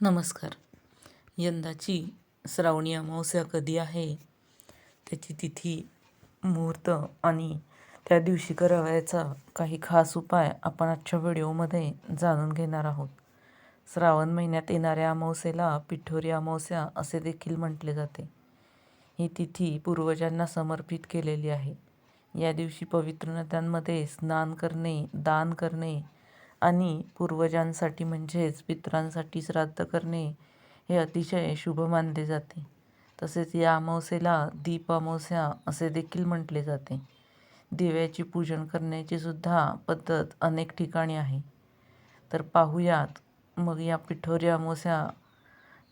नमस्कार. यंदाची श्रावणी अमावस्या कधी आहे? त्याची तिथी मुहूर्त आणि त्या दिवशी करावयाचा काही खास उपाय आपण आजच्या व्हिडिओमध्ये जाणून घेणार आहोत. श्रावण महिन्यात येणाऱ्या अमावस्येला पिठोरी अमावस्या असे देखील म्हटले जाते. ही तिथी पूर्वजांना समर्पित केलेली आहे. या दिवशी पवित्र नद्यांमध्ये स्नान करणे दान करणे आणि पूर्वजांसाठी म्हणजेच पितरांसाठी श्राद्ध करणे हे अतिशय शुभ मानले जाते. तसेच या अमावस्येला दीप अमावस्या असे देखील म्हटले जाते. दिव्याची पूजन करण्याची सुद्धा पद्धत अनेक ठिकाणी आहे. तर पाहूयात मग या पिठोरी अमावस्या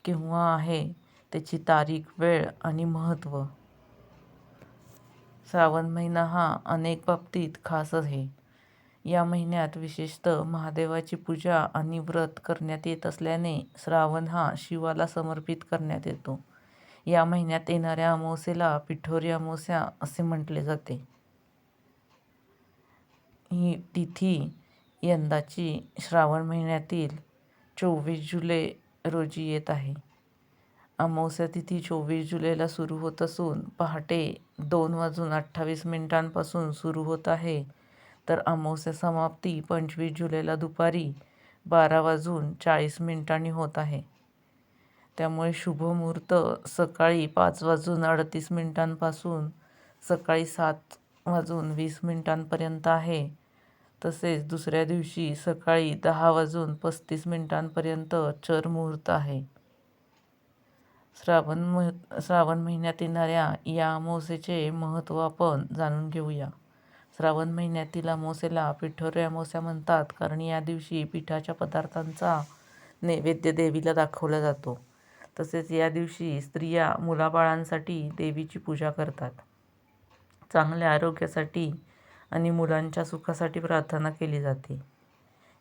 केव्हा आहे त्याची तारीख वेळ आणि महत्त्व. श्रावण महिना हा अनेक बाबतीत खास आहे. या महिन्यात विशेषतः महादेवाची पूजा आणि व्रत करण्यात येत असल्याने श्रावण हा शिवाला समर्पित करण्यात येतो. या महिन्यात येणाऱ्या अमावस्येला पिठोरी अमावस्या असे म्हटले जाते. ही तिथी यंदाची श्रावण महिन्यातील चोवीस जुलै रोजी येत आहे. अमावस्या तिथी चोवीस जुलैला सुरू होत असून पहाटे दोन वाजून अठ्ठावीस मिनिटांपासून सुरू होत आहे. तर अमावस्या समाप्ती पंचवीस जुलैला दुपारी बारा वाजून चाळीस मिनिटांनी होत आहे. त्यामुळे शुभ मुहूर्त सकाळी पाच वाजून अडतीस मिनिटांपासून सकाळी सात वाजून वीस मिनिटांपर्यंत आहे. तसेच दुसऱ्या दिवशी सकाळी दहा वाजून पस्तीस मिनिटांपर्यंत चर मुहूर्त आहे. श्रावण मह श्रावण महिन्यात येणाऱ्या या अमावस्येचे महत्त्व आपण जाणून घेऊया. श्रावण महिन्यातील अमावस्येला पिठोरी अमावस्या म्हणतात. कारण या दिवशी पिठाच्या पदार्थांचा नैवेद्य देवीला दाखवला जातो. तसेच या दिवशी स्त्रिया मुलाबाळांसाठी देवीची पूजा करतात. चांगल्या आरोग्यासाठी आणि मुलांच्या सुखासाठी प्रार्थना केली जाते.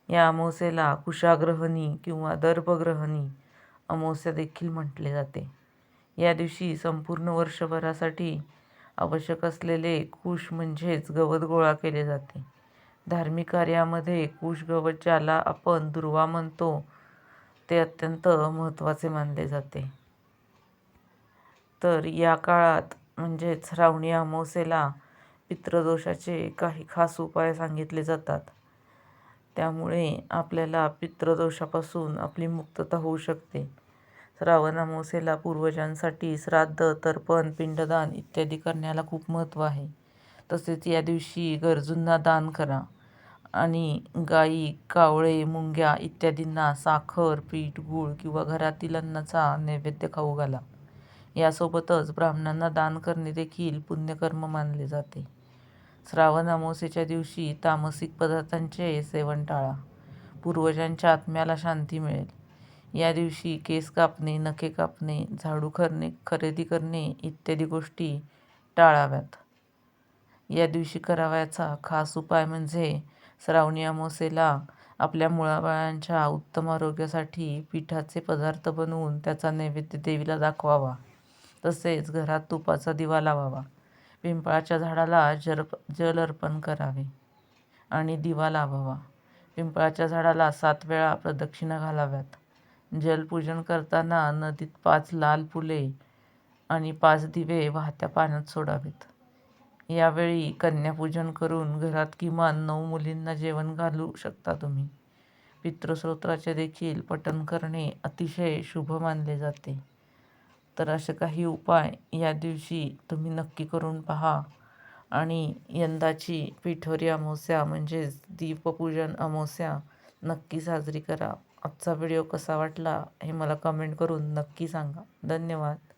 या अमावस्येला कुशाग्रहणी किंवा दर्भग्रहणी अमावस्या देखील म्हटले जाते. या दिवशी संपूर्ण वर्षभरासाठी आवश्यक असलेले कुश म्हणजेच गवत गोळा केले जाते. धार्मिक कार्यामध्ये कुश गवत ज्याला आपण दुर्वा म्हणतो ते अत्यंत महत्त्वाचे मानले जाते. तर या काळात म्हणजेच श्रावणी अमावस्येला पितृदोषाचे काही खास उपाय सांगितले जातात. त्यामुळे आपल्याला पितृदोषापासून आपली मुक्तता होऊ शकते. श्रावण पूर्वजांसाठी श्राद्ध तर्पण पिंडदान इत्यादी करण्याला खूप महत्त्व आहे. तसेच या दिवशी गरजूंना दान करा आणि गाई कावळे मुंग्या इत्यादींना साखर पीठ गूळ किंवा घरातील अन्नाचा नैवेद्य खाऊ घाला. यासोबतच ब्राह्मणांना दान करणे देखील पुण्यकर्म मानले जाते. श्रावण अमावस्येच्या दिवशी तामसिक पदार्थांचे सेवन टाळा. पूर्वजांच्या आत्म्याला शांती मिळेल. या दिवशी केस कापणे नखे कापणे झाडू खरणे खरेदी करणे इत्यादी गोष्टी टाळाव्यात. या दिवशी करावयाचा खास उपाय म्हणजे श्रावणी अमावस्येला आपल्या मुलाबाळांच्या उत्तम आरोग्यासाठी पिठाचे पदार्थ बनवून त्याचा नैवेद्य देवीला दाखवावा. तसेच घरात तुपाचा दिवा लावावा. पिंपळाच्या झाडाला जल जल अर्पण करावे आणि दिवा लावावा. पिंपळाच्या झाडाला सात वेळा प्रदक्षिणा घालाव्यात. जलपूजन करताना नदीत पाच लाल फुले आणि पाच दिवे वाहत्या पाण्यात सोडावेत. यावेळी कन्यापूजन करून घरात किमान नऊ मुलींना जेवण घालू शकता तुम्ही. पितृस्तोत्राचे देखील पठण करणे अतिशय शुभ मानले जाते. तर असे काही उपाय या दिवशी तुम्ही नक्की करून पहा. आणि यंदाची पिठोरी अमावस्या म्हणजेच दीपपूजन अमावस्या नक्की साजरी करा. आजचा व्हिडिओ कसा वाटला हे मला कमेंट करून नक्की सांगा. धन्यवाद.